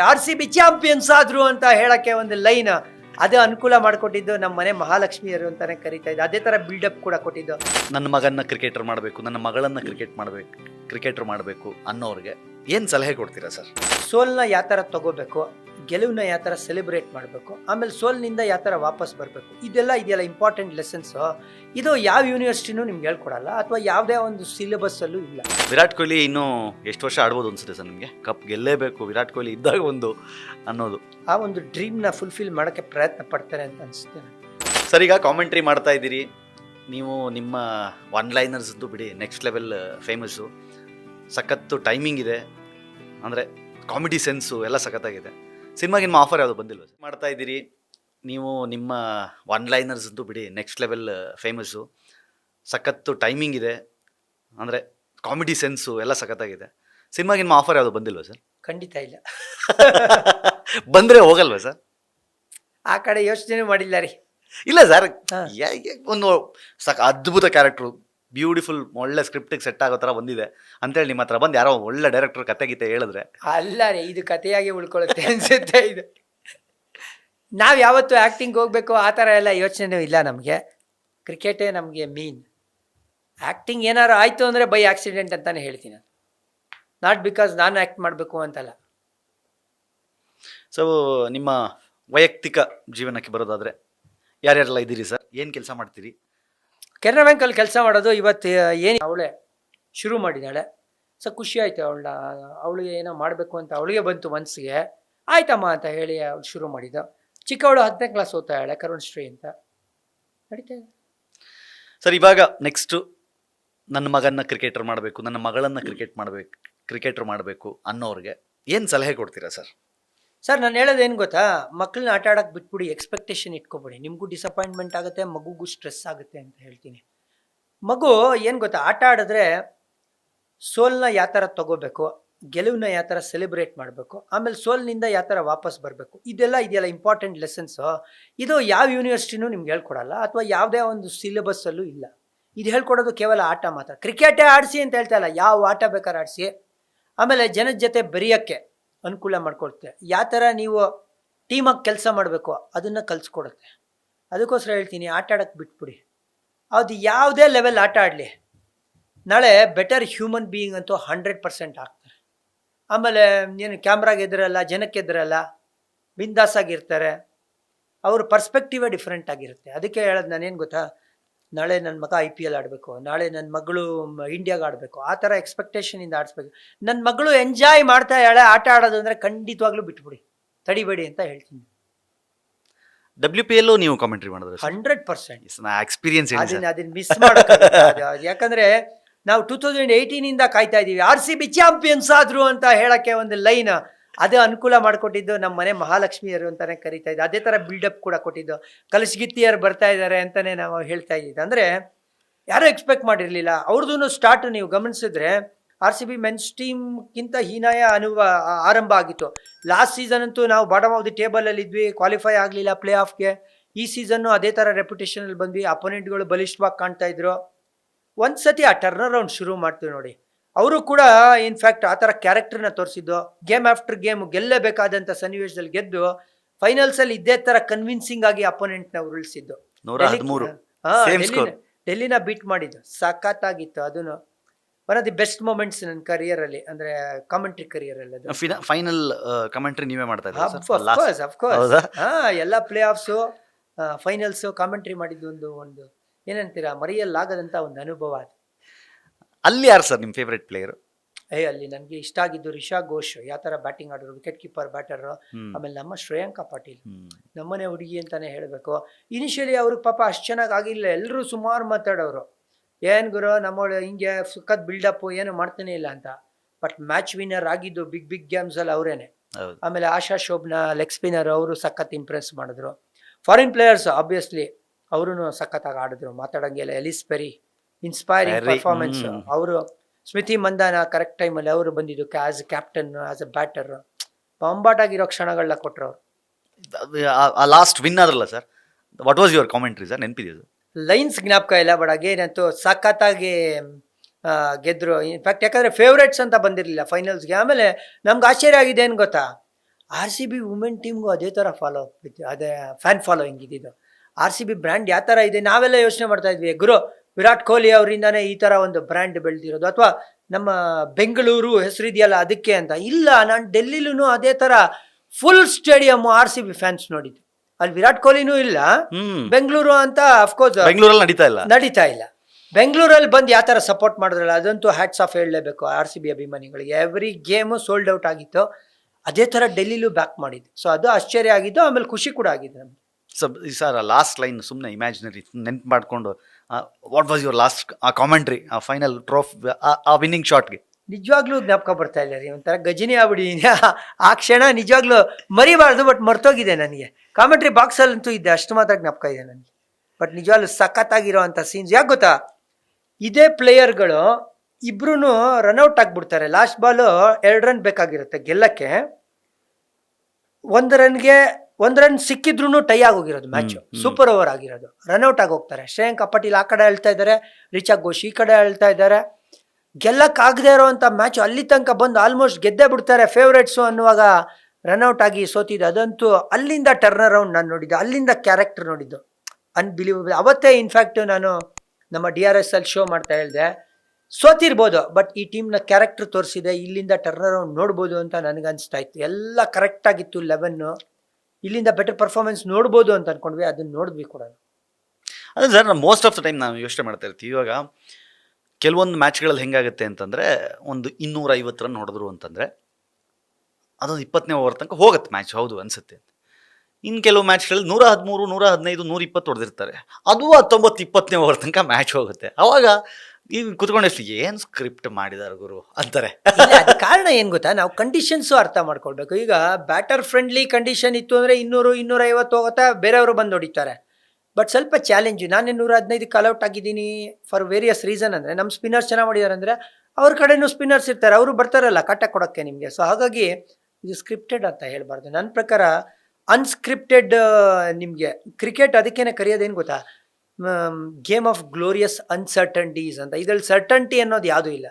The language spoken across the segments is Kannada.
ಆರ್ ಸಿ ಬಿ ಚಾಂಪಿಯನ್ಸ್ ಆದ್ರು ಅಂತ ಹೇಳಕ್ಕೆ ಒಂದು ಲೈನ್ ಅದೇ ಅನುಕೂಲ ಮಾಡಿಕೊಟ್ಟಿದ್ದು ನಮ್ಮ ಮನೆ ಮಹಾಲಕ್ಷ್ಮಿಯರು ಅಂತಾನೆ ಕರಿತಾ ಇದ್ದೆ ಅದೇ ತರ ಬಿಲ್ಡಪ್ ಕೂಡ ಕೊಟ್ಟಿದ್ದು. ನನ್ನ ಮಗನ್ನ ಕ್ರಿಕೆಟರ್ ಮಾಡಬೇಕು ನನ್ನ ಮಗಳನ್ನ ಕ್ರಿಕೆಟ್ ಮಾಡಬೇಕು ಕ್ರಿಕೆಟರ್ ಮಾಡಬೇಕು ಅನ್ನೋರಿಗೆ ಏನು ಸಲಹೆ ಕೊಡ್ತೀರಾ ಸರ್? ಸೋಲ್ನ ಯಾವ ಥರ ತಗೋಬೇಕು? ಗೆಲುವನ್ನ ಯಾವ ಥರ ಸೆಲೆಬ್ರೇಟ್ ಮಾಡಬೇಕು ಆಮೇಲೆ ಸೋಲ್ನಿಂದ ಯಾವ ಥರ ವಾಪಸ್ ಬರಬೇಕು ಇದೆಲ್ಲ ಇದೆಯಲ್ಲ ಇಂಪಾರ್ಟೆಂಟ್ ಲೆಸನ್ಸು ಇದು ಯಾವ ಯೂನಿವರ್ಸಿಟಿನೂ ನಿಮ್ಗೆ ಹೇಳ್ಕೊಡಲ್ಲ ಅಥವಾ ಯಾವುದೇ ಒಂದು ಸಿಲೆಬಸ್ಸಲ್ಲೂ ಇಲ್ಲ. ವಿರಾಟ್ ಕೊಹ್ಲಿ ಇನ್ನೂ ಎಷ್ಟು ವರ್ಷ ಆಡ್ಬೋದು ಅನ್ಸುತ್ತೆ ಸರ್ ನಿಮಗೆ? ಕಪ್ ಗೆಲ್ಲೇಬೇಕು ವಿರಾಟ್ ಕೊಹ್ಲಿ ಇದ್ದಾಗ ಒಂದು ಅನ್ನೋದು. ಆ ಒಂದು ಡ್ರೀಮ್ನ ಫುಲ್ಫಿಲ್ ಮಾಡೋಕ್ಕೆ ಪ್ರಯತ್ನ ಪಡ್ತಾರೆ ಅಂತ ಅನಿಸುತ್ತೆ ಸರ್ ಈಗ ಕಾಮೆಂಟ್ರಿ ಮಾಡ್ತಾ ಇದ್ದೀರಿ. ನೀವು ನಿಮ್ಮ ಒನ್ ಲೈನರ್ಸ್ದು ಬಿಡಿ ನೆಕ್ಸ್ಟ್ ಲೆವೆಲ್ ಫೇಮಸ್ಸು ಸಖತ್ತು ಟೈಮಿಂಗ್ ಇದೆ. ಅಂದರೆ ಕಾಮಿಡಿ ಸೆನ್ಸು ಎಲ್ಲ ಸಖತ್ತಾಗಿದೆ. ಸಿನಿಮಾಗೆ ನಿಮ್ಮ ಆಫರ್ ಯಾವುದು ಬಂದಿಲ್ಲ ಸರ್ ಮಾಡ್ತಾ ಇದ್ದೀರಿ. ನೀವು ನಿಮ್ಮ ಒನ್ ಲೈನರ್ಸ್ ಅಂತೂ ಬಿಡಿ ನೆಕ್ಸ್ಟ್ ಲೆವೆಲ್ ಫೇಮಸ್ಸು ಸಖತ್ತು ಟೈಮಿಂಗ್ ಇದೆ. ಅಂದರೆ ಕಾಮಿಡಿ ಸೆನ್ಸು ಎಲ್ಲ ಸಖತ್ತಾಗಿದೆ. ಸಿನಿಮಾಗೆ ನಿಮ್ಮ ಆಫರ್ ಯಾವುದು ಬಂದಿಲ್ವಾ ಸರ್? ಖಂಡಿತ ಇಲ್ಲ. ಬಂದರೆ ಹೋಗಲ್ವಾ ಸರ್? ಆ ಕಡೆ ಯೋಚನೆ ಮಾಡಿಲ್ಲ ರೀ. ಇಲ್ಲ ಸರ್. ಒಂದು ಸಖ ಅದ್ಭುತ ಕ್ಯಾರೆಕ್ಟ್ರು ಬ್ಯೂಟಿಫುಲ್ ಒಳ್ಳೆ ಸ್ಕ್ರಿಪ್ಟಿಗೆ ಸೆಟ್ ಆಗೋ ಥರ ಬಂದಿದೆ. ಅಂತೇಳಿ ನಿಮ್ಮ ಹತ್ರ ಬಂದು ಯಾರೋ ಒಳ್ಳೆ ಡೈರೆಕ್ಟರ್ ಕತೆ ಗೀತೆ ಹೇಳಿದ್ರೆ. ಅಲ್ಲ ರೀ ಇದು ಕಥೆಯಾಗಿ ಉಳ್ಕೊಳ್ಳುತ್ತೆ ಅನ್ಸುತ್ತೆ ಇದು. ನಾವು ಯಾವತ್ತು ಆ್ಯಕ್ಟಿಂಗ್ ಹೋಗಬೇಕು ಆ ಥರ ಎಲ್ಲ ಯೋಚನೆ ಇಲ್ಲ ನಮಗೆ. ಕ್ರಿಕೆಟೇ ನಮಗೆ ಮೀನ್ ಆ್ಯಕ್ಟಿಂಗ್ ಏನಾರು ಆಯಿತು ಅಂದರೆ ಬೈ ಆಕ್ಸಿಡೆಂಟ್ ಅಂತಾನೆ ಹೇಳ್ತೀನಿ ನಾನು. ನಾಟ್ ಬಿಕಾಸ್ ನಾನು ಆ್ಯಕ್ಟ್ ಮಾಡಬೇಕು ಅಂತಲ್ಲ. ಸೊ ನಿಮ್ಮ ವೈಯಕ್ತಿಕ ಜೀವನಕ್ಕೆ ಬರೋದಾದರೆ ಯಾರ್ಯಾರೆಲ್ಲ ಇದ್ದೀರಿ ಸರ್? ಏನು ಕೆಲಸ ಮಾಡ್ತೀರಿ? ಕೆನರಾ ಬ್ಯಾಂಕಲ್ಲಿ ಕೆಲಸ ಮಾಡೋದು ಇವತ್ತು ಏನು ಅವಳೆ ಶುರು ಮಾಡಿದ್ದಾಳೆ. ಸೊ ಖುಷಿ ಆಯಿತು ಅವಳ ಅವಳಿಗೆ ಏನೋ ಮಾಡಬೇಕು ಅಂತ ಅವಳಿಗೆ ಬಂತು ಮನಸ್ಸಿಗೆ ಆಯ್ತಮ್ಮ ಅಂತ ಹೇಳಿ ಅವಳು ಶುರು ಮಾಡಿದ್ದು ಚಿಕ್ಕವಳು ಹತ್ತನೇ ಕ್ಲಾಸ್ ಓದ್ತಾ ಇದ್ದಾಳೆ ಕರುಣಶ್ರೀ ಅಂತ. ನಡೀತಾ ಸರ್, ಇವಾಗ ನೆಕ್ಸ್ಟು ನನ್ನ ಮಗನ್ನ ಕ್ರಿಕೆಟರ್ ಮಾಡಬೇಕು, ನನ್ನ ಮಗಳನ್ನ ಕ್ರಿಕೆಟ್ ಮಾಡಬೇಕು ಕ್ರಿಕೆಟರ್ ಮಾಡಬೇಕು ಅನ್ನೋರಿಗೆ ಏನು ಸಲಹೆ ಕೊಡ್ತೀರಾ ಸರ್? ಸರ್, ನಾನು ಹೇಳೋದು ಏನು ಗೊತ್ತಾ? ಮಕ್ಕಳನ್ನ ಆಟ ಆಡೋಕ್ಕೆ ಬಿಟ್ಬಿಡಿ ಎಕ್ಸ್ಪೆಕ್ಟೇಷನ್ ಇಟ್ಕೊಬೇಡಿ. ನಿಮಗೂ ಡಿಸಪಾಯಿಂಟ್ಮೆಂಟ್ ಆಗುತ್ತೆ, ಮಗುಗೂ ಸ್ಟ್ರೆಸ್ ಆಗುತ್ತೆ ಅಂತ ಹೇಳ್ತೀನಿ. ಮಗು ಏನು ಗೊತ್ತಾ? ಆಟ ಆಡಿದ್ರೆ ಸೋಲ್ನ ಯಾವ ಥರ ತಗೋಬೇಕು ಗೆಲುವನ್ನ ಯಾವ ಥರ ಸೆಲೆಬ್ರೇಟ್ ಮಾಡಬೇಕು, ಆಮೇಲೆ ಸೋಲ್ನಿಂದ ಯಾವ ಥರ ವಾಪಸ್ ಬರಬೇಕು, ಇದೆಲ್ಲ ಇದೆಯಲ್ಲ ಇಂಪಾರ್ಟೆಂಟ್ ಲೆಸನ್ಸು ಇದು ಯಾವ ಯೂನಿವರ್ಸಿಟಿನೂ ನಿಮ್ಗೆ ಹೇಳ್ಕೊಡಲ್ಲ, ಅಥವಾ ಯಾವುದೇ ಒಂದು ಸಿಲೆಬಸ್ಸಲ್ಲೂ ಇಲ್ಲ. ಇದು ಹೇಳ್ಕೊಡೋದು ಕೇವಲ ಆಟ ಮಾತ್ರ. ಕ್ರಿಕೆಟೇ ಆಡಿಸಿ ಅಂತ ಹೇಳ್ತಾ ಇಲ್ಲ, ಯಾವ ಆಟ ಬೇಕಾದ್ರೆ ಆಡಿಸಿ. ಆಮೇಲೆ ಜನದ ಜೊತೆ ಬೆರೆಯೋಕ್ಕೆ. ಅನುಕೂಲ ಮಾಡಿಕೊಡುತ್ತೆ. ಯಾವ ಥರ ನೀವು ಟೀಮಾಗಿ ಕೆಲಸ ಮಾಡಬೇಕು ಅದನ್ನು ಕಲಿಸ್ಕೊಡುತ್ತೆ. ಅದಕ್ಕೋಸ್ಕರ ಹೇಳ್ತೀನಿ, ಆಟ ಆಡೋಕ್ಕೆ ಬಿಟ್ಬಿಡಿ. ಅದು ಯಾವುದೇ ಲೆವೆಲ್ ಆಟ ಆಡಲಿ. ನಾಳೆ ಬೆಟರ್ ಹ್ಯೂಮನ್ ಬೀಯಿಂಗ್ ಅಂತೂ ಹಂಡ್ರೆಡ್ ಪರ್ಸೆಂಟ್ ಆಗ್ತಾರೆ. ಆಮೇಲೆ ಏನು ಕ್ಯಾಮ್ರಾಗೆ ಎದುರಲ್ಲ, ಜನಕ್ಕೆ ಎದುರಲ್ಲ ಬಿಂದಾಸಾಗಿರ್ತಾರೆ ಅವ್ರ ಪರ್ಸ್ಪೆಕ್ಟಿವೇ ಡಿಫ್ರೆಂಟ್ ಆಗಿರುತ್ತೆ. ಅದಕ್ಕೆ ಹೇಳೋದು ನಾನೇನು ಗೊತ್ತಾ? ನಾಳೆ ನನ್ನ ಮಗ ಐ ಪಿ ಎಲ್ ಆಡಬೇಕು ನಾಳೆ ನನ್ನ ಮಗಳು ಇಂಡಿಯಾಗೆ ಆಡಬೇಕು ಆ ಥರ ಎಕ್ಸ್ಪೆಕ್ಟೇಷನಿಂದ ಆಡಿಸ್ಬೇಕು. ನನ್ನ ಮಗಳು ಎಂಜಾಯ್ ಮಾಡ್ತಾ ಇದ್ದಾಳೆ ಆಟ ಆಡೋದು ಅಂದರೆ ಖಂಡಿತವಾಗ್ಲೂ ಬಿಟ್ಬಿಡಿ ತಡಿಬೇಡಿ ಅಂತ ಹೇಳ್ತೀನಿ. ಡಬ್ಲ್ಯೂ ಪಿ ಎಲ್ಲೂ ನೀವು ಕಾಮೆಂಟ್ರಿ ಮಾಡಿದ್ರೆ ಹಂಡ್ರೆಡ್ ಪರ್ಸೆಂಟ್. ಎಕ್ಸ್ಪೀರಿಯನ್ಸ್ ಅದನ್ನ ಅದನ್ನ ಮಿಸ್ ಮಾಡೋದು ಯಾಕಂದ್ರೆ ನಾವು ಟೂ ತೌಸಂಡ್ ಏಯ್ಟೀನಿಂದ ಕಾಯ್ತಾ ಇದ್ದೀವಿ ಆರ್ ಸಿ ಬಿ ಚಾಂಪಿಯನ್ಸ್ ಆದ್ರು ಅಂತ ಹೇಳಕ್ಕೆ ಒಂದು ಲೈನ್ ಅದು ಅನುಕೂಲ ಮಾಡಿಕೊಟ್ಟಿದ್ದು ನಮ್ಮ ಮನೆ ಮಹಾಲಕ್ಷ್ಮಿಯರು ಅಂತಾನೆ ಕರಿತಾ ಇದ್ದ ಅದೇ ಥರ ಬಿಲ್ಡಪ್ ಕೂಡ ಕೊಟ್ಟಿದ್ದು. ಕಲಶಗಿತ್ತಿಯರು ಬರ್ತಾ ಇದ್ದಾರೆ ಅಂತಾನೆ ನಾವು ಹೇಳ್ತಾ ಇದ್ದಿದ್ದು ಅಂದರೆ ಯಾರೂ ಎಕ್ಸ್ಪೆಕ್ಟ್ ಮಾಡಿರಲಿಲ್ಲ. ಅವ್ರದ್ದು ಸ್ಟಾರ್ಟ್ ನೀವು ಗಮನಿಸಿದ್ರೆ ಆರ್ ಸಿ ಬಿ ಮೆನ್ಸ್ ಟೀಮ್ಗಿಂತ ಹೀನಾಯ ಅನುಭವ ಆರಂಭ ಆಗಿತ್ತು. ಲಾಸ್ಟ್ ಸೀಸನ್ ಅಂತೂ ನಾವು ಬಾಟಮ್ ಆಫ್ ದಿ ಟೇಬಲಲ್ಲಿ ಇದ್ವಿ ಕ್ವಾಲಿಫೈ ಆಗಲಿಲ್ಲ ಪ್ಲೇ ಆಫ್ಗೆ ಈ ಸೀಸನ್ನು ಅದೇ ಥರ ರೆಪ್ಯುಟೇಷನಲ್ಲಿ ಬಂದ್ವಿ. ಅಪೋನೆಂಟ್ಗಳು ಬಲಿಷ್ಠವಾಗಿ ಕಾಣ್ತಾ ಇದ್ರು. ಒಂದು ಸತಿ ಆ ಟರ್ನ್ ಅರೌಂಡ್ ಶುರು ಮಾಡ್ತೀವಿ ನೋಡಿ. ಅವರು ಕೂಡ ಇನ್ಫ್ಯಾಕ್ಟ್ ಆ ಥರ ಕ್ಯಾರೆಕ್ಟರ್ನ ತೋರಿಸಿದ್ದು ಗೇಮ್ ಆಫ್ಟರ್ ಗೇಮ್ ಗೆಲ್ಲಬೇಕಾದಂಥ ಸನ್ನಿವೇಶದಲ್ಲಿ ಗೆದ್ದು ಫೈನಲ್ಸಲ್ಲಿ ಇದೇ ಥರ ಕನ್ವಿನ್ಸಿಂಗ್ ಆಗಿ ಅಪೋನೆಂಟ್ನ ಉರುಳಿಸಿದ್ದು. ಡೆಲ್ಲಿನ- ಬೀಟ್ ಮಾಡಿದ್ದು. ಸಖತ್ತಾಗಿತ್ತು ಅದನ್ನು. One of the best moments ನನ್ನ ಕರಿಯರಲ್ಲಿ ಅಂದ್ರೆ ಕಾಮೆಂಟ್ರಿ ಕರಿಯರಲ್ಲಿ ಅದು. ಫೈನಲ್ ಕಾಮೆಂಟ್ರಿ ನೀವೇ ಮಾಡ್ತಾ? ಹಾ ಎಲ್ಲ ಪ್ಲೇ ಆಫ್ಸು ಫೈನಲ್ಸು ಕಾಮೆಂಟ್ರಿ ಮಾಡಿದ್ದು ಒಂದು ಒಂದು ಏನಂತೀರಾ ಮರೆಯಲ್ಲಾಗದಂತ ಒಂದು ಅನುಭವ ಅದು. ಅಲ್ಲಿ ಯಾರು ಸರ್ ನಿಮ್ಮ ಫೇವ್ರೆಟ್ ಪ್ಲೇಯರ್ ಏ ಅಲ್ಲಿ ನನಗೆ ಇಷ್ಟ ಆಗಿದ್ದು ರಿಷಾ ಘೋಷ್. ಯಾವ ಥರ ಬ್ಯಾಟಿಂಗ್ ಆಡೋರು ವಿಕೆಟ್ ಕೀಪರ್ ಬ್ಯಾಟರ್ ಆಮೇಲೆ ನಮ್ಮ ಶ್ರೇಯಾಂಕಾ ಪಾಟೀಲ್. ನಮ್ಮನೆ ಹುಡುಗಿ ಅಂತಾನೆ ಹೇಳಬೇಕು. ಇನಿಷಿಯಲಿ ಅವರು ಪಾಪ ಅಷ್ಟು ಚೆನ್ನಾಗಿ ಆಗಿಲ್ಲ. ಎಲ್ಲರೂ ಸುಮಾರು ಮಾತಾಡೋರು. ಏನು ಗುರು ನಮ್ಮೊಳ ಹಿಂಗೆ ಸುಖದ ಬಿಲ್ಡಪ್ ಏನು ಮಾಡ್ತಾನೆ ಇಲ್ಲ ಅಂತ. ಬಟ್ ಮ್ಯಾಚ್ ವಿನ್ನರ್ ಆಗಿದ್ದು ಬಿಗ್ ಬಿಗ್ ಗೇಮ್ಸಲ್ಲಿ ಅವರೇನೆ. ಆಮೇಲೆ ಆಶಾ ಶೋಭ್ನ ಲೆಗ್ ಸ್ಪಿನ್ನರ್ ಅವರು ಸಖತ್ ಇಂಪ್ರೆಸ್ ಮಾಡಿದ್ರು. ಫಾರಿನ್ ಪ್ಲೇಯರ್ಸ್ ಆಬ್ವಿಯಸ್ಲಿ ಅವರು ಸಖತ್ತಾಗಿ ಆಡಿದ್ರು. ಮಾತಾಡಂಗಿಲ್ಲ ಎಲಿಸ್ ಪೆರಿ. ಇನ್ಸ್ಪೈರಿಂಗ್ ಪರ್ಫಾರ್ಮೆನ್ಸ್ ಅವರು ಸ್ಮಿತಿ ಮಂದಾನ ಕರೆಕ್ಟ್ ಟೈಮಲ್ಲಿ ಅವರು ಬಂದಿದ್ದು as a captain as a batter ಬಂಬಾಟಾಗಿರೋ ಕ್ಷಣಗಳನ್ನ ಕೊಟ್ಟರು ಅವರು. ಆ last win ಆದ್ರಲ್ಲ sir what was your commentary sir ನೆನಪಿದೆಯದು lines ಜ್ಞಾಪಕ ಇಲ್ಲ ಬಟ್ ಏನಂತೂ ಸಖತ್ತಾಗಿ ಗೆದ್ರು. ಇನ್ಫ್ಯಾಕ್ಟ್ ಯಾಕಂದ್ರೆ ಫೇವ್ರೇಟ್ಸ್ ಅಂತ ಬಂದಿರಲಿಲ್ಲ ಫೈನಲ್ಸ್ಗೆ ಆಮೇಲೆ ನಮ್ಗೆ ಆಶ್ಚರ್ಯ ಆಗಿದೆ ಏನು ಗೊತ್ತಾ? ಆರ್ ಸಿ ಬಿ ವುಮೆನ್ ಟೀಮ್ಗೂ ಅದೇ ಥರ ಫಾಲೋ ಅಪ್ ಅದೇ ಫ್ಯಾನ್ ಫಾಲೋಯಿಂಗ್ ಇದ್ದಿದ್ದು ಆರ್ ಸಿ ಬಿ ಬ್ರ್ಯಾಂಡ್ ಯಾವ ಥರ ಇದೆ ನಾವೆಲ್ಲ ಯೋಚನೆ ಮಾಡ್ತಾ ಇದ್ವಿ. ಗುರು ವಿರಾಟ್ ಕೊಹ್ಲಿ ಅವರಿಂದಾನೇ ಈ ಥರ ಒಂದು ಬ್ರ್ಯಾಂಡ್ ಬೆಳೆದಿರೋದು. ಅಥವಾ ನಮ್ಮ ಬೆಂಗಳೂರು ಹೆಸರಿದೆಯಲ್ಲ ಅದಕ್ಕೆ ಅಂತ. ಇಲ್ಲ ನಾನು ಡೆಲ್ಲಿಲೂ ಅದೇ ಥರ full stadium R C B fans ನೋಡಿದ್ದು. ಅಲ್ಲಿ ವಿರಾಟ್ ಕೊಹ್ಲಿನೂ ಇಲ್ಲ. ಬೆಂಗಳೂರು ಅಂತ ಅಫ್ಕೋರ್ಸ್ ಬೆಂಗಳೂರಲ್ಲಿ ನಡೀತಾ ಇಲ್ಲ. ನಡೀತಾ ಇಲ್ಲ. ಬೆಂಗಳೂರಲ್ಲಿ ಬಂದು ಯಾವ ಥರ ಸಪೋರ್ಟ್ ಮಾಡಿದ್ರಲ್ಲ ಅದಂತೂ ಹ್ಯಾಟ್ಸ್ ಆಫ್ ಹೇಳಲೇಬೇಕು ಆರ್ ಸಿ ಬಿ ಅಭಿಮಾನಿಗಳಿಗೆ. ಎವ್ರಿ ಗೇಮು ಸೋಲ್ಡ್ ಔಟ್ ಆಗಿತ್ತು. ಅದೇ ಥರ ಡೆಲ್ಲಿಲೂ ಬ್ಯಾಕ್ ಮಾಡಿದ್ದು. ಸೊ ಅದು ಆಶ್ಚರ್ಯ ಆಗಿದ್ದು ಆಮೇಲೆ ಖುಷಿ ಕೂಡ ಆಗಿದೆ ನಮ್ಗೆ. ಸಬ್ ಸರ್ ಲಾಸ್ಟ್ ಲೈನ್ ಸುಮ್ಮನೆ ಇಮ್ಯಾಜಿನರಿ ನೆನ್ಪು ಮಾಡಿಕೊಂಡು ವಾಟ್ ವಾಸ್ ಯುವರ್ ಲಾಸ್ಟ್ ಆ ಕಾಮೆಂಟ್ರಿ ಆ ಫೈನಲ್ ಟ್ರೋಫ್ ಆ ವಿನ್ನಿಂಗ್ ಶಾಟ್ಗೆ ನಿಜವಾಗ್ಲೂ ಜ್ಞಾಪಕ ಬರ್ತಾ ಇಲ್ಲ ರೀ, ಒಂಥರ ಗಜಿನಿ ಆಬಿಡಿ ಆ ಕ್ಷಣ ನಿಜವಾಗ್ಲೂ ಮರಿಬಾರ್ದು ಬಟ್ ಮರ್ತೋಗಿದೆ ನನಗೆ. ಕಾಮೆಂಟ್ರಿ ಬಾಕ್ಸಲ್ಲಂತೂ ಇದೆ, ಅಷ್ಟು ಮಾತ್ರ ಜ್ಞಾಪಕ ಇದೆ ನನಗೆ. ಬಟ್ ನಿಜವಾಗ್ಲೂ ಸಖತ್ತಾಗಿರೋವಂಥ ಸೀನ್ಸ್ ಯಾಕೆ ಗೊತ್ತಾ? ಇದೇ ಪ್ಲೇಯರ್ಗಳು ಇಬ್ರು ರನ್ಔಟ್ ಆಗಿಬಿಡ್ತಾರೆ. ಲಾಸ್ಟ್ ಬಾಲು ಎರಡು ರನ್ ಬೇಕಾಗಿರುತ್ತೆ ಗೆಲ್ಲಕ್ಕೆ. ಒಂದು ರನ್ಗೆ ಒಂದು ರನ್ ಸಿಕ್ಕಿದ್ರು ಟೈ ಆಗೋಗಿರೋದು ಮ್ಯಾಚ್. ಸೂಪರ್ ಓವರ್ ಆಗಿರೋದು. ರನ್ಔಟ್ ಆಗಿ ಹೋಗ್ತಾರೆ. ಶ್ರೇಯಾಂಕ ಪಟೀಲ್ ಆ ಕಡೆ ಹೇಳ್ತಾ ಇದ್ದಾರೆ ರಿಚಾ ಘೋಷ್ ಈ ಕಡೆ ಹೇಳ್ತಾ ಇದ್ದಾರೆ ಗೆಲ್ಲಕ್ಕಾಗದೇ ಇರೋವಂಥ ಮ್ಯಾಚ್ ಅಲ್ಲಿ ತನಕ ಬಂದು ಆಲ್ಮೋಸ್ಟ್ ಗೆದ್ದೇ ಬಿಡ್ತಾರೆ. ಫೇವ್ರೇಟ್ಸು ಅನ್ನುವಾಗ ರನ್ಔಟ್ ಆಗಿ ಸೋತಿದ್ದು ಅದಂತೂ ಅಲ್ಲಿಂದ ಟರ್ನ್ ಅರೌಂಡ್ ನಾನು ನೋಡಿದ್ದು. ಅಲ್ಲಿಂದ ಕ್ಯಾರೆಕ್ಟರ್ ನೋಡಿದ್ದು. ಅನ್ಬಿಲೀವಬಲ್ ಅವತ್ತೇ ಇನ್ಫ್ಯಾಕ್ಟ್ ನಾನು ನಮ್ಮ ಡಿ ಆರ್ ಎಸ್ ಅಲ್ಲಿ ಶೋ ಮಾಡ್ತಾ ಹೇಳಿದೆ ಸೋತಿರ್ಬೋದು ಬಟ್ ಈ ಟೀಮ್ನ ಕ್ಯಾರೆಕ್ಟರ್ ತೋರಿಸಿದೆ. ಇಲ್ಲಿಂದ ಟರ್ನ್ ಅರೌಂಡ್ ನೋಡ್ಬೋದು ಅಂತ ನನಗನ್ಸ್ತಾ ಇತ್ತು. ಎಲ್ಲ ಕರೆಕ್ಟ್ ಆಗಿತ್ತು ಲೆವೆನ್ನು ಇಲ್ಲಿಂದ ಬೆಟರ್ ಪರ್ಫಾರ್ಮೆನ್ಸ್ ನೋಡ್ಬೋದು ಅಂತ ಅನ್ಕೊಂಡ್ವಿ, ಅದನ್ನ ನೋಡಿದ್ವಿ ಕೂಡ. ಅದೇ sir most of the time ನಾವು ಯೋಚನೆ ಮಾಡ್ತಾ ಇರ್ತೀವಿ. ಇವಾಗ ಕೆಲವೊಂದು ಮ್ಯಾಚ್ಗಳಲ್ಲಿ ಹೆಂಗಾಗುತ್ತೆ ಅಂತಂದರೆ, ಒಂದು ಇನ್ನೂರ ಐವತ್ತು ರನ್ ಹೊಡೆದ್ರು ಅಂತಂದರೆ, ಅದೊಂದು ಇಪ್ಪತ್ತನೇ ಓವರ್ ತನಕ ಹೋಗುತ್ತೆ ಮ್ಯಾಚ್ ಹೌದು ಅನಿಸುತ್ತೆ ಇನ್ನು ಕೆಲವು ಮ್ಯಾಚ್ಗಳಲ್ಲಿ ನೂರ ಹದಿಮೂರು ನೂರ ಹದಿನೈದು ನೂರ ಇಪ್ಪತ್ತು ಹೊಡೆದಿರ್ತಾರೆ. ಅದು ಹತ್ತೊಂಬತ್ತು ಇಪ್ಪತ್ತನೇ ಓವರ್ ತನಕ ಮ್ಯಾಚ್ ಹೋಗುತ್ತೆ. ಅವಾಗ ಈಗ ಕುತ್ಕೊಂಡಷ್ಟು ಏನು ಸ್ಕ್ರಿಪ್ಟ್ ಮಾಡಿದಾರೆ ಗುರು? ಅಂತಾರೆ. ಕಾರಣ ಏನು ಗೊತ್ತಾ? ನಾವು ಕಂಡೀಷನ್ಸು ಅರ್ಥ ಮಾಡ್ಕೊಳ್ಬೇಕು. ಈಗ ಬ್ಯಾಟರ್ ಫ್ರೆಂಡ್ಲಿ ಕಂಡೀಷನ್ ಇತ್ತು ಅಂದರೆ ಇನ್ನೂರು ಇನ್ನೂರ ಐವತ್ತು ಹೋಗುತ್ತಾ ಬೇರೆಯವರು ಬಂದು ಹೊಡಿತಾರೆ. ಬಟ್ ಸ್ವಲ್ಪ ಚಾಲೆಂಜು ನಾನು ನೂರ ಹದಿನೈದು ಔಟ್ ಆಗಿದ್ದೀನಿ ಫಾರ್ ವೇರಿಯಸ್ ರೀಸನ್ ಅಂದರೆ ನಮ್ಮ ಸ್ಪಿನ್ನರ್ಸ್ ಚೆನ್ನಾಗಿ ಮಾಡಿದ್ದಾರೆ ಅಂದರೆ, ಅವ್ರ ಕಡೆನೂ ಸ್ಪಿನ್ನರ್ಸ್ ಇರ್ತಾರೆ. ಅವರು ಬರ್ತಾರಲ್ಲ ಕಟ್ಟ ಕೊಡೋಕ್ಕೆ ನಿಮಗೆ. ಸೊ ಹಾಗಾಗಿ ಇದು ಸ್ಕ್ರಿಪ್ಟೆಡ್ ಅಂತ ಹೇಳಬಾರ್ದು. ನನ್ನ ಪ್ರಕಾರ ಅನ್ಸ್ಕ್ರಿಪ್ಟೆಡ್ ನಿಮಗೆ. ಕ್ರಿಕೆಟ್ ಅದಕ್ಕೇನೆ ಕರೆಯೋದೇನು ಗೊತ್ತಾ? ಗೇಮ್ ಆಫ್ ಗ್ಲೋರಿಯಸ್ ಅನ್ಸರ್ಟನ್ಟೀಸ್ ಅಂತ. ಇದ್ರಲ್ಲಿ ಸರ್ಟನ್ಟಿ ಅನ್ನೋದು ಯಾವುದೂ ಇಲ್ಲ.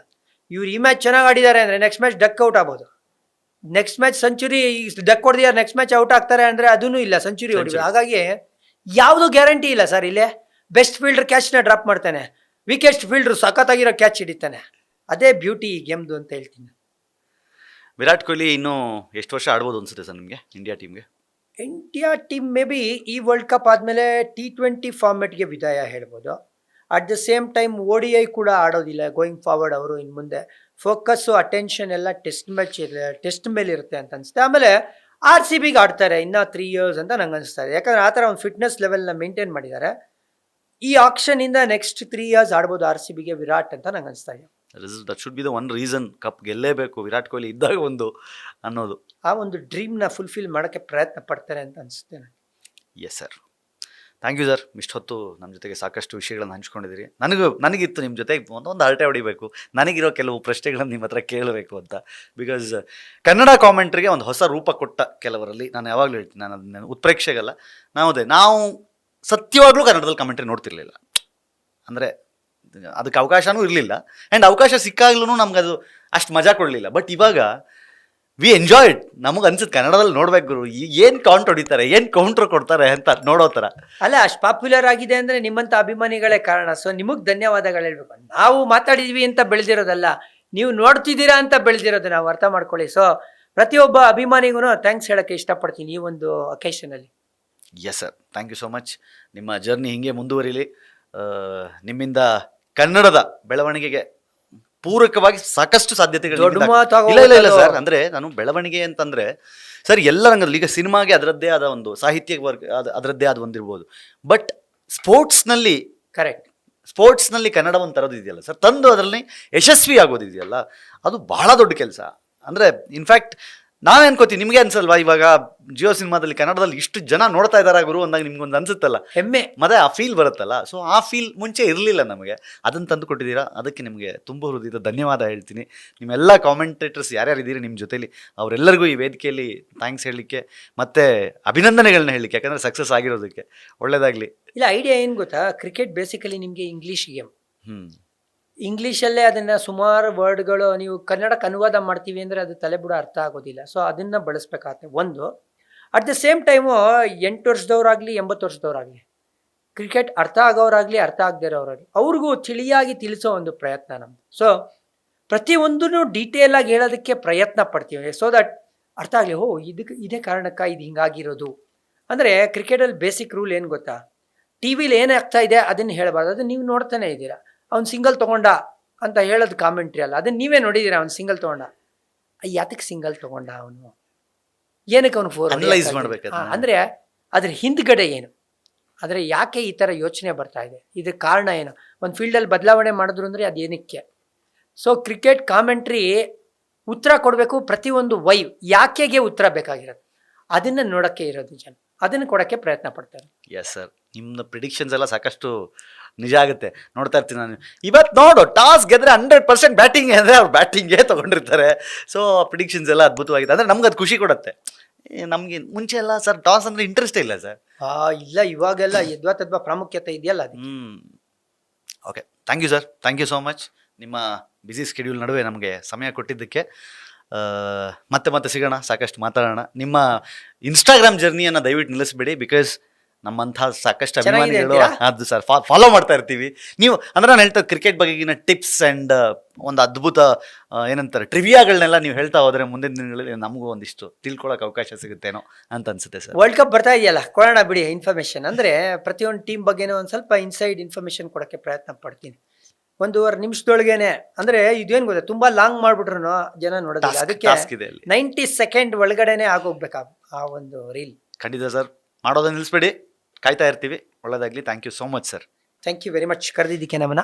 ಇವ್ರು ಈ ಮ್ಯಾಚ್ ಚೆನ್ನಾಗಿ ಆಡಿದ್ದಾರೆ ಅಂದರೆ ನೆಕ್ಸ್ಟ್ ಮ್ಯಾಚ್ ಡಕ್ ಔಟ್ ಆಗ್ಬೋದು. ನೆಕ್ಸ್ಟ್ ಮ್ಯಾಚ್ ಸೆಂಚುರಿ ಡಕ್ ಹೊಡೆದಿದ್ದಾರೆ ನೆಕ್ಸ್ಟ್ ಮ್ಯಾಚ್ ಔಟ್ ಆಗ್ತಾರೆ ಅಂದರೆ ಅದೂ ಇಲ್ಲ ಸೆಂಚುರಿ ಹೊಡಿದ್ರು. ಹಾಗಾಗಿ ಯಾವುದು ಗ್ಯಾರಂಟಿ ಇಲ್ಲ ಸರ್ ಇಲ್ಲೇ. ಬೆಸ್ಟ್ ಫೀಲ್ಡರ್ ಕ್ಯಾಚ್ನ ಡ್ರಾಪ್ ಮಾಡ್ತಾನೆ. ವೀಕೆಸ್ಟ್ ಫೀಲ್ಡ್ರು ಸಖತ್ತಾಗಿರೋ ಕ್ಯಾಚ್ ಹಿಡಿತಾನೆ. ಅದೇ ಬ್ಯೂಟಿ ಈ ಗೇಮ್ದು ಅಂತ ಹೇಳ್ತೀನಿ. ವಿರಾಟ್ ಕೊಹ್ಲಿ ಇನ್ನೂ ಎಷ್ಟು ವರ್ಷ ಆಡ್ಬೋದು ಅನ್ಸುತ್ತೆ ಸರ್ ನಿಮಗೆ ಇಂಡಿಯಾ ಟೀಮ್ಗೆ ಇಂಡಿಯಾ ಟೀಮ್ ಮೇ ಬಿ ಈ ವರ್ಲ್ಡ್ ಕಪ್ ಆದಮೇಲೆ ಟಿ ಟ್ವೆಂಟಿ ಫಾರ್ಮೆಟ್ಗೆ ವಿದಾಯ ಹೇಳ್ಬೋದು. At the same time O D I ಕೂಡ ಆಡೋದಿಲ್ಲ. ಗೋಯಿಂಗ್ ಫಾರ್ವರ್ಡ್ ಅವರು ಇನ್ನು ಮುಂದೆ ಫೋಕಸ್ಸು ಅಟೆನ್ಷನ್ ಎಲ್ಲ ಟೆಸ್ಟ್ ಮ್ಯಾಚ್ ಟೆಸ್ಟ್ ಮೇಲೆ ಇರುತ್ತೆ ಅಂತ ಅನಿಸುತ್ತೆ. ಆಮೇಲೆ ಆರ್ ಸಿ ಬಿಗೆ ಆಡ್ತಾರೆ ಇನ್ನೂ ತ್ರೀ ಇಯರ್ಸ್ ಅಂತ ನಂಗೆ ಅನಿಸ್ತಾ ಯಾಕಂದರೆ ಯಾಕಂದ್ರೆ ಆ ಥರ ಒಂದು ಫಿಟ್ನೆಸ್ ಲೆವೆಲ್ನ ಮೇಂಟೈನ್ ಮಾಡಿದ್ದಾರೆ. ಈ ಆಕ್ಷನಿಂದ ನೆಕ್ಸ್ಟ್ ತ್ರೀ ಇಯರ್ಸ್ ಆಡ್ಬೋದು ಆರ್ ಸಿ ಬಿಗೆ ವಿರಾಟ್ ಅಂತ ನಂಗೆ ಅನಿಸ್ತಾ ಇದೆ. That should be the one reason cup ಗೆಲ್ಲೇಬೇಕು Virat Kohli ಇದ್ದಾಗ ಒಂದು ಅನ್ನೋದು. ಆ ಒಂದು ಡ್ರೀಮ್ನ ಫುಲ್ಫಿಲ್ ಮಾಡೋಕ್ಕೆ ಪ್ರಯತ್ನ ಪಡ್ತಾರೆ ಅಂತ ಅನಿಸುತ್ತೆ ನನಗೆ. Yes sir thank you sir ಇಷ್ಟೊತ್ತು ನಮ್ಮ ಜೊತೆಗೆ ಸಾಕಷ್ಟು ವಿಷಯಗಳನ್ನು ಹಂಚ್ಕೊಂಡಿದ್ದೀರಿ. ನನಗೂ ನನಗಿತ್ತು ನಿಮ್ಮ ಜೊತೆಗೆ ಒಂದೊಂದು ಹರಟೆ ಹೊಡಿಬೇಕು. ನನಗಿರೋ ಕೆಲವು ಪ್ರಶ್ನೆಗಳನ್ನು ನಿಮ್ಮ ಹತ್ರ ಕೇಳಬೇಕು ಅಂತ. ಬಿಕಾಸ್ ಕನ್ನಡ ಕಾಮೆಂಟ್ರಿಗೆ ಒಂದು ಹೊಸ ರೂಪ ಕೊಟ್ಟ ಕೆಲವರಲ್ಲಿ ನಾನು ಯಾವಾಗಲೂ ಹೇಳ್ತೀನಿ ನಾನು ಅದನ್ನ ಉತ್ಪ್ರೇಕ್ಷೆಗಲ್ಲ. ನಾವು ಅದೇ ನಾವು ಸತ್ಯವಾಗಲೂ ಕನ್ನಡದಲ್ಲಿ ಕಾಮೆಂಟ್ರಿ ನೋಡ್ತಿರ್ಲಿಲ್ಲ. ಅಂದರೆ ಅದಕ್ಕೆ ಅವಕಾಶನೂ ಇರಲಿಲ್ಲ. ಆ್ಯಂಡ್ ಅವಕಾಶ ಸಿಕ್ಕಾಗ್ಲೂ ನಮ್ಗೆ ಅದು ಅಷ್ಟು ಮಜಾ ಕೊಡಲಿಲ್ಲ. ಬಟ್ ಇವಾಗ ವಿ ಎಂಜಾಯ್ ಇಟ್ ನಮಗೆ ಅನ್ಸುತ್ತೆ ಕನ್ನಡದಲ್ಲಿ ನೋಡ್ಬೇಕು ಗುರು. ಏನು ಕೌಂಟ್ ಹೊಡಿತಾರೆ ಏನು ಕೌಂಟ್ರ್ ಕೊಡ್ತಾರೆ ಅಂತ ನೋಡೋ ಥರ. ಅಲ್ಲ ಅಷ್ಟು ಪಾಪ್ಯುಲರ್ ಆಗಿದೆ ಅಂದರೆ ನಿಮ್ಮಂಥ ಅಭಿಮಾನಿಗಳೇ ಕಾರಣ. ಸೊ ನಿಮಗೆ ಧನ್ಯವಾದಗಳು ಹೇಳ್ಬೇಕು. ನಾವು ಮಾತಾಡಿದ್ವಿ ಅಂತ ಬೆಳೆದಿರೋದಲ್ಲ ನೀವು ನೋಡ್ತಿದ್ದೀರಾ ಅಂತ ಬೆಳೆದಿರೋದು ನಾವು ಅರ್ಥ ಮಾಡ್ಕೊಳ್ಳಿ. ಸೊ ಪ್ರತಿಯೊಬ್ಬ ಅಭಿಮಾನಿಗೂ ಥ್ಯಾಂಕ್ಸ್ ಹೇಳಕ್ಕೆ ಇಷ್ಟಪಡ್ತೀನಿ ಈ ಒಂದು ಅಕೇಶನಲ್ಲಿ ಅಲ್ಲಿ. Yes sir thank you so much ನಿಮ್ಮ ಜರ್ನಿ ಹಿಂಗೆ ಮುಂದುವರಿಲಿ. ನಿಮ್ಮಿಂದ ಕನ್ನಡದ ಬೆಳವಣಿಗೆಗೆ ಪೂರಕವಾಗಿ ಸಾಕಷ್ಟು ಸಾಧ್ಯತೆಗಳು ದೊಡ್ಡ ಇಲ್ಲ ಇಲ್ಲ ಇಲ್ಲ ಸರ್. ಅಂದ್ರೆ ನಾನು ಬೆಳವಣಿಗೆ ಅಂತಂದ್ರೆ ಸರ್ ಎಲ್ಲ ರಂಗದಲ್ಲಿ ಈಗ ಸಿನಿಮಾಗೆ ಅದರದ್ದೇ ಆದ ಒಂದು ಸಾಹಿತ್ಯ ವರ್ಗ ಅದ್- ಅದರದ್ದೇ ಆದ ಒಂದಿರ್ಬೋದು. ಬಟ್ ಸ್ಪೋರ್ಟ್ಸ್ನಲ್ಲಿ ಕರೆಕ್ಟ್ ಸ್ಪೋರ್ಟ್ಸ್ನಲ್ಲಿ ಕನ್ನಡ ಒಂದು ತರೋದು ಇದೆಯಲ್ಲ ಸರ್. ತಂದು ಅದರಲ್ಲಿ ಯಶಸ್ವಿ ಆಗೋದಿದೆಯಲ್ಲ ಅದು ಬಹಳ ದೊಡ್ಡ ಕೆಲಸ. ಅಂದ್ರೆ ಇನ್ಫ್ಯಾಕ್ಟ್ ನಾವೇ ಅನ್ಕೋತೀವಿ ನಿಮಗೆ ಅನ್ಸಲ್ವಾ? ಇವಾಗ ಜಿಯೋ ಸಿನಿಮಾದಲ್ಲಿ ಕನ್ನಡದಲ್ಲಿ ಇಷ್ಟು ಜನ ನೋಡ್ತಾ ಇದಾರ ಗುರು ಅಂದಾಗ ನಿಮ್ಗೊಂದು ಅನ್ಸುತ್ತಲ್ಲ? ಹೆಮ್ಮೆ. ಮತ್ತೆ ಆ ಫೀಲ್ ಬರುತ್ತಲ್ಲ? ಸೊ ಆ ಫೀಲ್ ಮುಂಚೆ ಇರಲಿಲ್ಲ ನಮಗೆ. ಅದನ್ನು ತಂದು ಕೊಟ್ಟಿದ್ದೀರಾ? ಅದಕ್ಕೆ ನಿಮಗೆ ತುಂಬ ಹೃದಯದ ಧನ್ಯವಾದ ಹೇಳ್ತೀನಿ. ನಿಮ್ಮೆಲ್ಲ ಕಾಮೆಂಟೇಟರ್ಸ್ ಯಾರ್ಯಾರು ಇದ್ದೀರಿ ನಿಮ್ಮ ಜೊತೆಲಿ ಅವರೆಲ್ಲರಿಗೂ ಈ ವೇದಿಕೆಯಲ್ಲಿ ಥ್ಯಾಂಕ್ಸ್ ಹೇಳಲಿಕ್ಕೆ ಮತ್ತೆ ಅಭಿನಂದನೆಗಳನ್ನ ಹೇಳಲಿಕ್ಕೆ ಯಾಕಂದರೆ ಸಕ್ಸಸ್ ಆಗಿರೋದಕ್ಕೆ. ಒಳ್ಳೆಯದಾಗಲಿ ಇಲ್ಲ ಐಡಿಯಾ ಏನು ಗೊತ್ತಾ? ಕ್ರಿಕೆಟ್ ಬೇಸಿಕಲಿ ನಿಮಗೆ ಇಂಗ್ಲೀಷ್ ಗೇಮ್ ಹ್ಞೂ ಇಂಗ್ಲೀಷಲ್ಲೇ ಅದನ್ನು ಸುಮಾರು ವರ್ಡ್ಗಳು ನೀವು ಕನ್ನಡಕ್ಕೆ ಅನುವಾದ ಮಾಡ್ತೀವಿ ಅಂದರೆ ಅದು ತಲೆಬುಡ ಅರ್ಥ ಆಗೋದಿಲ್ಲ. ಸೊ ಅದನ್ನು ಬಳಸ್ಬೇಕಾಗತ್ತೆ. ಒಂದು ಅಟ್ ದ ಸೇಮ್ ಟೈಮು ಎಂಟು ವರ್ಷದವ್ರಾಗಲಿ, ಎಂಬತ್ತು ವರ್ಷದವ್ರಾಗಲಿ ಕ್ರಿಕೆಟ್ ಅರ್ಥ ಆಗೋರಾಗಲಿ ಅರ್ಥ ಆಗದೇ ಇರೋರಾಗಲಿ ಅವ್ರಿಗೂ ತಿಳಿಯಾಗಿ ತಿಳಿಸೋ ಒಂದು ಪ್ರಯತ್ನ ನಮ್ಮದು ಸೊ ಪ್ರತಿಯೊಂದೂ ಡೀಟೇಲ್ ಆಗಿ ಹೇಳೋದಕ್ಕೆ ಪ್ರಯತ್ನ ಪಡ್ತೀವಿ. ಸೊ ದಟ್ ಅರ್ಥ ಆಗಲಿ, ಓ, ಇದಕ್ಕೆ, ಇದೇ ಕಾರಣಕ್ಕೆ ಇದು ಹಿಂಗಾಗಿರೋದು. ಅಂದರೆ ಕ್ರಿಕೆಟಲ್ಲಿ ಬೇಸಿಕ್ ರೂಲ್ ಏನು ಗೊತ್ತಾ? ಟಿ ವಿಲಿ ಏನಾಗ್ತಾ ಇದೆ ಅದನ್ನು ಹೇಳಬಾರ್ದು. ಅದನ್ನು ನೀವು ನೋಡ್ತಾನೆ ಇದ್ದೀರಾ. ಅವ್ನು ಸಿಂಗಲ್ ತೊಗೊಂಡ ಅಂತ ಹೇಳೋದು ಕಾಮೆಂಟ್ರಿ ಅಲ್ಲ. ಅದನ್ನ ನೀವೇ ನೋಡಿದ್ದೀರಾ ಅವ್ನು ಸಿಂಗಲ್ ತೊಗೊಂಡ? ಯಾತಕ್ಕೆ ಸಿಂಗಲ್ ತೊಗೊಂಡ ಅವನು? ಏನಕ್ಕೆ ಅವನು ಫೋರ್ ಅನಲೈಸ್ ಮಾಡ್ಬೇಕು ಅದನ್ನ. ಅಂದರೆ ಅದ್ರ ಹಿಂದ್ಗಡೆ ಏನು? ಆದರೆ ಯಾಕೆ ಈ ಥರ ಯೋಚನೆ ಬರ್ತಾ ಇದೆ? ಇದಕ್ಕೆ ಕಾರಣ ಏನು? ಒಂದು ಫೀಲ್ಡಲ್ಲಿ ಬದಲಾವಣೆ ಮಾಡಿದ್ರು ಅಂದರೆ ಅದೇನಕ್ಕೆ ಸೊ ಕ್ರಿಕೆಟ್ ಕಾಮೆಂಟ್ರಿ ಉತ್ತರ ಕೊಡಬೇಕು ಪ್ರತಿಯೊಂದು ವೈ ಯಾಕೆಗೆ ಉತ್ತರ ಬೇಕಾಗಿರೋದು? ಅದನ್ನು ನೋಡೋಕ್ಕೆ ಇರೋದು ಜನ. ಅದನ್ನು ಕೊಡೋಕ್ಕೆ ಪ್ರಯತ್ನ ಪಡ್ತಾರೆ ಎಸ್ ಸರ್ ನಿಮ್ಮ ಪ್ರಿಡಿಕ್ಷನ್ಸ್ ಎಲ್ಲ ಸಾಕಷ್ಟು ನಿಜ ಆಗುತ್ತೆ. ನೋಡ್ತಾ ಇರ್ತೀನಿ ನಾನು. ಇವತ್ತು ನೋಡು ಟಾಸ್ ಗೆದ್ರೆ ಹಂಡ್ರೆಡ್ ಪರ್ಸೆಂಟ್ ಬ್ಯಾಟಿಂಗ್ ಅಂದರೆ ಅವ್ರು ಬ್ಯಾಟಿಂಗೇ ತೊಗೊಂಡಿರ್ತಾರೆ. ಸೊ ಪ್ರಿಡಿಕ್ಷನ್ಸ್ ಎಲ್ಲ ಅದ್ಭುತವಾಗಿದೆ. ಅಂದರೆ ನಮ್ಗೆ ಅದು ಖುಷಿ ಕೊಡುತ್ತೆ. ನಮಗೆ ಮುಂಚೆ ಎಲ್ಲ ಸರ್ ಟಾಸ್ ಅಂದರೆ ಇಂಟ್ರೆಸ್ಟೇ ಇಲ್ಲ ಸರ್ ಆ ಇಲ್ಲ ಇವಾಗೆಲ್ಲ ಯದ್ವಾ ತದ್ವಾ ಪ್ರಾಮುಖ್ಯತೆ ಇದೆಯಲ್ಲ ಅದು ಹ್ಞೂ okay thank you sir thank you so much ನಿಮ್ಮ ಬ್ಯುಸಿ ಸ್ಕೆಡ್ಯೂಲ್ ನಡುವೆ ನಮಗೆ ಸಮಯ ಕೊಟ್ಟಿದ್ದಕ್ಕೆ. ಆ, ಮತ್ತೆ ಮತ್ತೆ ಸಿಗೋಣ ಸಾಕಷ್ಟು ಮಾತಾಡೋಣ. ನಿಮ್ಮ ಇನ್ಸ್ಟಾಗ್ರಾಮ್ ಜರ್ನಿಯನ್ನು ದಯವಿಟ್ಟು ನಿಲ್ಲಿಸಬೇಡಿ ಬಿಕಾಸ್ ನಮ್ಮಂಥ ಸಾಕಷ್ಟು ಚೆನ್ನಾಗಿದೆ ಅಭಿಮಾನಿಗಳು ಅಂತೀರಾ? ಅದು ಸರ್ ಫಾಲೋ ಮಾಡ್ತಾ ಇರ್ತೀವಿ. ನೀವು ಅಂದ್ರೆ ನಾನು ಹೇಳ್ತಾ ಕ್ರಿಕೆಟ್ ಬಗೆಗಿನ ಟಿಪ್ಸ್ ಆ್ಯಂಡ್ ಒಂದು ಅದ್ಭುತ ಆ, ಏನಂತಾರೆ ಟ್ರಿವಿಯಾಗಳನ್ನೆಲ್ಲ ನೀವು ಹೇಳ್ತಾ ಹೋದ್ರೆ ಮುಂದಿನ ದಿನಗಳಲ್ಲಿ ನಮಗೂ ಒಂದಿಷ್ಟು ತಿಳ್ಕೊಳ್ಳೋಕೆ ಅವಕಾಶ ಸಿಗುತ್ತೇನೋ ಅಂತ ಅನ್ಸುತ್ತೆ ಸರ್. ವರ್ಲ್ಡ್ ಕಪ್ ಬರ್ತಾ ಇದೆಯಲ್ಲ ಕೊಡೋಣ ಬಿಡಿ ಇನ್ಫಾರ್ಮೇಷನ್ ಅಂದ್ರೆ ಪ್ರತಿಯೊಂದು ಟೀಮ್ ಬಗ್ಗೆನೂ ಒಂದು ಸ್ವಲ್ಪ ಇನ್ಸೈಡ್ ಇನ್ಫಾರ್ಮೇಷನ್ ಕೊಡೋಕ್ಕೆ ಪ್ರಯತ್ನ ಪಡ್ತೀನಿ. ಒಂದೂವರೆ ನಿಮಿಷದೊಳಗೇನೆ. ಅಂದ್ರೆ ಇದೇನು ಗೊತ್ತಾ ತುಂಬಾ ಲಾಂಗ್ ಮಾಡ್ಬಿಟ್ರು ಜನ ನೋಡೋದಿಲ್ಲ. ಅದಕ್ಕೆ ನೈಂಟಿ ಸೆಕೆಂಡ್ ಒಳಗಡೆನೆ ಆಗೋಗ್ಬೇಕು ಆ- ಆ ಒಂದು ರೀಲ್ ಖಂಡಿತ ಸರ್. ಮಾಡೋದನ್ನ ನಿಲ್ಲಿಸ್ಬೇಡಿ ಕಾಯ್ತಾ ಇರ್ತೀವಿ. ಒಳ್ಳೇದಾಗ್ಲಿ. Thank you so much sir thank you very much ಕರೆದಿದ್ದಕ್ಕೆ ನಮ್ಮನ್ನ